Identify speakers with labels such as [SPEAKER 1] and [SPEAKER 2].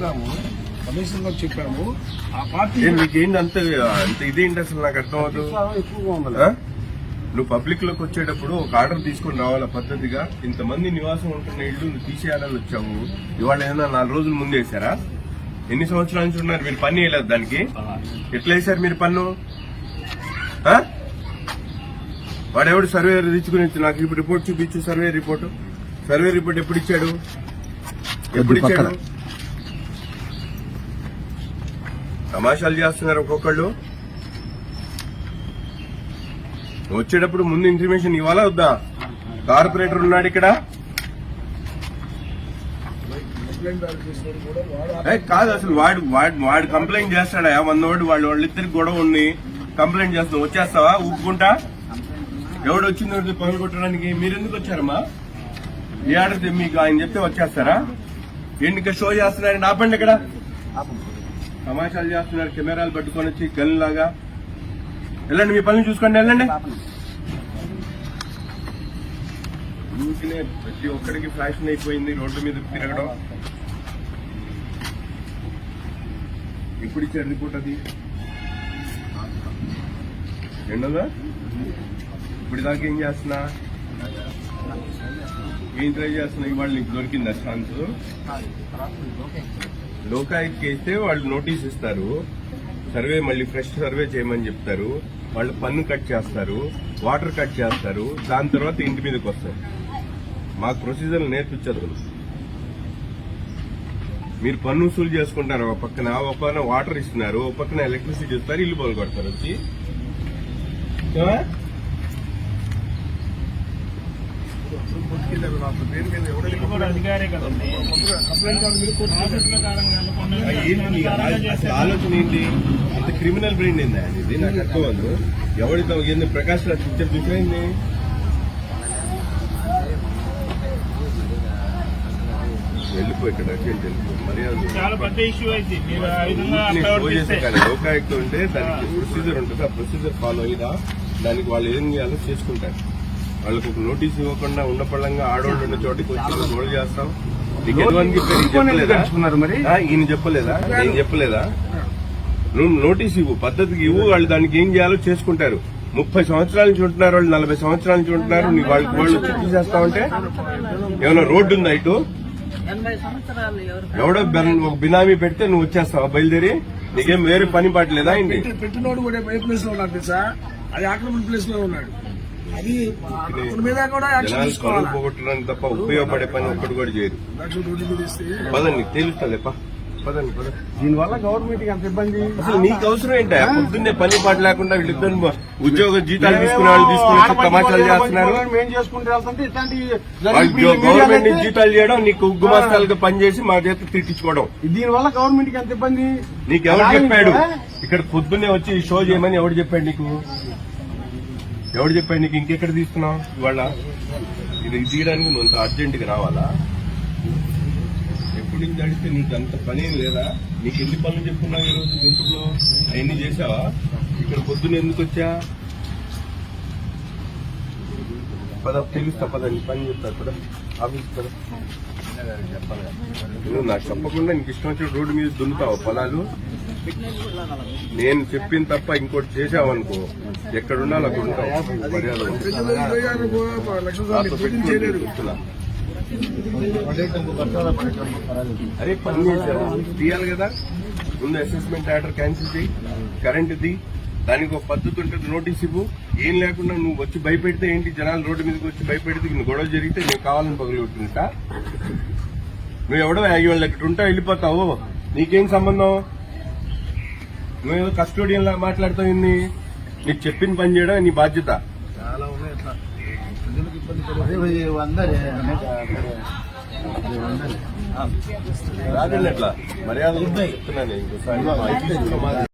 [SPEAKER 1] చెప్పాము కమిషనర్ గారు చెప్పాము. ఆ పార్టీ
[SPEAKER 2] నీకేంటి అంత అంత ఇదేంటి అసలు? నాకు అర్థం అవుతుంది
[SPEAKER 1] ఎక్కువగా?
[SPEAKER 2] నువ్వు పబ్లిక్లోకి వచ్చేటప్పుడు ఒక ఆర్డర్ తీసుకొని రావాలా పద్ధతిగా? ఇంతమంది నివాసం ఉంటున్న ఇల్లు నువ్వు తీసేయాలని వచ్చావు. ఇవాళ ఏదైనా నాలుగు రోజుల ముందు వేసారా ఎన్ని సంవత్సరాల నుంచి ఉన్నారు? మీరు పని వేయలేదు దానికి? ఎట్లా వేశారు మీరు పన్ను? ఆ? వాడెవడు సర్వే తెచ్చుకుని నాకు ఇప్పుడు రిపోర్ట్ చూపించు సర్వే రిపోర్ట్ సర్వే రిపోర్ట్ ఎప్పుడు ఇచ్చాడు? ఎప్పుడు ఇచ్చాడు? తమాషాలు చేస్తున్నారు ఒక్కొక్కళ్ళు. వచ్చేటప్పుడు ముందు ఇన్ఫర్మేషన్ ఇవ్వాలా వద్దా? కార్పొరేటర్ ఉన్నాడు ఇక్కడ. కాదు అసలు వాడు వాడు వాడు కంప్లైంట్ చేస్తాడా? వందోడు వాళ్ళు వాళ్ళిద్దరికి గొడవ ఉంది. కంప్లైంట్ చేస్తాం వచ్చేస్తావా? ఊపుకుంటా? ఎవడు వచ్చింది పనులు కొట్టడానికి? మీరు ఎందుకు వచ్చారమ్మా? ఈ ఆర్డర్ మీకు ఆయన చెప్తే వచ్చేస్తారా? ఏంటి షో చేస్తున్నారని ఆపండి ఇక్కడ. తమాషాలు చేస్తున్నారు కెమెరాలు పట్టుకొని వచ్చి గన్ లాగా వెళ్ళండి మీ పనులు చూసుకోండి వెళ్ళండి. ఊరికినే ప్రతి ఒక్కడికి ఫ్యాషన్ అయిపోయింది రోడ్ల మీద తిరగడం. ఎప్పుడు ఇచ్చారు రిపోర్ట్ అది? రెండోదా ఇప్పుడు దాకా ఏం చేస్తున్నా? ఏం ట్రై చేస్తున్నా? ఇవాళ నీకు దొరికిందా ఛాన్స్? లోకాయుక్తకి వేస్తే వాళ్ళు నోటీస్ ఇస్తారు. సర్వే మళ్ళీ ఫ్రెష్ సర్వే చేయమని చెప్తారు. వాళ్ళు పన్ను కట్ చేస్తారు. వాటర్ కట్ చేస్తారు. దాని తర్వాత ఇంటి మీదకి వస్తారు. మాకు ప్రొసీజర్లు నేర్పించదు మీరు పన్ను వసూలు చేసుకుంటారు. ఒక పక్కన ఒక పక్కన వాటర్ ఇస్తున్నారు. ఒక పక్కన ఎలక్ట్రిసిటీ ఇస్తారు. ఇల్లు పనులు కొడతారు వచ్చి. ఏమా?
[SPEAKER 3] కూడా అధికారే కదండి.
[SPEAKER 2] ఆలోచన ఏంటి? అంత క్రిమినల్ బ్రెయిన్ ఏంది ఇది నాకు అర్థం అవ్వదు ఎవరితో ఏంది? ప్రకాష్ రాజ్ పిక్చర్ చూసేయండి వెళ్ళిపో ఇక్కడ అర్జెంట్ వెళ్ళిపో. మర్యాద
[SPEAKER 3] చాలా పెద్ద ఇష్యూ అయితే మీరు ఆ విధంగా
[SPEAKER 2] ఊరికే షో
[SPEAKER 3] ప్రవర్తిస్తే
[SPEAKER 2] చేసే కానీ లోకాయుక్త ఉంటే దానికి ప్రొసీజర్ ఉంటుంది. ఆ ప్రొసీజర్ ఫాలో అయ్యిరా దానికి వాళ్ళు ఏం చేయాలో చేసుకుంటారు. వాళ్ళకి ఒక నోటీస్ ఇవ్వకుండా ఉన్న పళ్ళంగా ఆడవాళ్ళు ఉన్న చోటికి వచ్చి
[SPEAKER 1] మరి?
[SPEAKER 2] ఆ, ఈయన చెప్పలేదా? నేను చెప్పలేదా? నువ్వు నోటీస్ ఇవ్వు పద్ధతికి ఇవ్వు వాళ్ళు దానికి ఏం చేయాలో చేసుకుంటారు. ముప్పై సంవత్సరాల నుంచి ఉంటున్నారు వాళ్ళు నలభై సంవత్సరాల నుంచి ఉంటున్నారు. నీ వాళ్ళకి వాళ్ళు వచ్చి తీసేస్తావంటే ఏమైనా రోడ్డు ఉందా ఇటు?
[SPEAKER 4] ఎనభై సంవత్సరాలు ఎవరు
[SPEAKER 2] ఎవడో ఒక బినామీ పెడితే నువ్వు వచ్చేస్తావా? బయలుదేరి? నీకేం వేరే పని పాటలేదా ఏంటి?
[SPEAKER 1] పెట్టి- పెట్టినోడు కూడా ఏ ప్లేస్లో ఉన్నాడు అది ఆక్రమణ ప్లేస్లో ఉన్నాడు. అది అతని మీద కూడా యాక్షన్
[SPEAKER 2] జనాలు
[SPEAKER 1] తీసుకోవాలి?
[SPEAKER 2] కరువు పోగొట్టడానికి తప్ప ఉపయోగపడే పని ఒక్కటి కూడా చేయరు.
[SPEAKER 1] లక్షల రోడ్డు మీద ఇస్తే
[SPEAKER 2] పదండి
[SPEAKER 1] దీనివల్ల గవర్నమెంట్కి అంత ఇబ్బంది?
[SPEAKER 2] అసలు నీకు అవసరం ఏంటా? పొద్దున్నే పని పాట లేకుండా వీళ్ళిద్దరు ఉద్యోగ జీతాలు తీసుకునే వాళ్ళు తీసుకుని తమాషాలు చేస్తున్నారు.
[SPEAKER 1] మేము చేసుకుంటూ వెళ్తుంటే ఇట్లాంటి
[SPEAKER 2] వాళ్ళు గవర్నమెంట్ జీతాలు చేయడం నీకు ఉగ్గుమాస్తాలుగా పనిచేసి మా చేత తిట్టించుకోవడం.
[SPEAKER 1] దీని వల్ల గవర్నమెంట్కి అంత ఇబ్బంది?
[SPEAKER 2] నీకు ఎవరు చెప్పాడు? ఇక్కడ పొద్దున్నే వచ్చి ఈ షో చేయమని ఎవడు చెప్పాడు నీకు? ఎవడు చెప్పాడు నీకు ఇంకెక్కడ తీసుకున్నావు? ఇవాళ ఇది తీయడానికి నువ్వు అంత అర్జెంట్గా రావాలా? ఎప్పుడు నుంచి అడిగితే నీకు అంత పని లేదా? నీకు ఎన్ని పనులు చెప్పుకున్నావు ఈ రోజు గుంటూరులో? అవన్నీ చేసావా ఇక్కడ పొద్దున్న ఎందుకు వచ్చా? పద తెలుస్తా పద నీ పని చెప్తా పద. ఆఫీస్ పద. నువ్వు నాకు చెప్పకుండా నీకు ఇష్టం వచ్చిన రోడ్డు మీద దున్నుతావు పొలాలు? నేను చెప్పిన తప్ప ఇంకోటి చేసావనుకో ఎక్కడున్నా అక్కడ మర్యాద. అరే పని చేశారు తీయాలి కదా. ముందు అసెస్మెంట్ ఆర్డర్ క్యాన్సిల్ చేయి. కరెంట్ ది. దానికి ఒక పద్ధతి ఉంటుంది. నోటీస్ ఇవ్వు. ఏం లేకుండా నువ్వు వచ్చి భయపెడితే ఏంటి? జనాలు రోడ్డు మీదకి వచ్చి భయపెడితే ఇన్ని గొడవ జరిగితే నేను కావాలని పగలగొట్టుంటా నువ్వు ఎవడో వాళ్ళు ఇక్కడ ఉంటా వెళ్ళిపోతావు. నీకేం సంబంధం? నువ్వేదో కస్టోడియన్ లా మాట్లాడతావు ఇన్ని? నీకు చెప్పిన పని చేయడం నీ బాధ్యత.
[SPEAKER 1] చాలా ఉన్నాయి అట్లా. ప్రజలకు ఇబ్బంది
[SPEAKER 2] రాదండి అట్లా. మర్యాద చెప్తున్నాను ఇంకోసారి.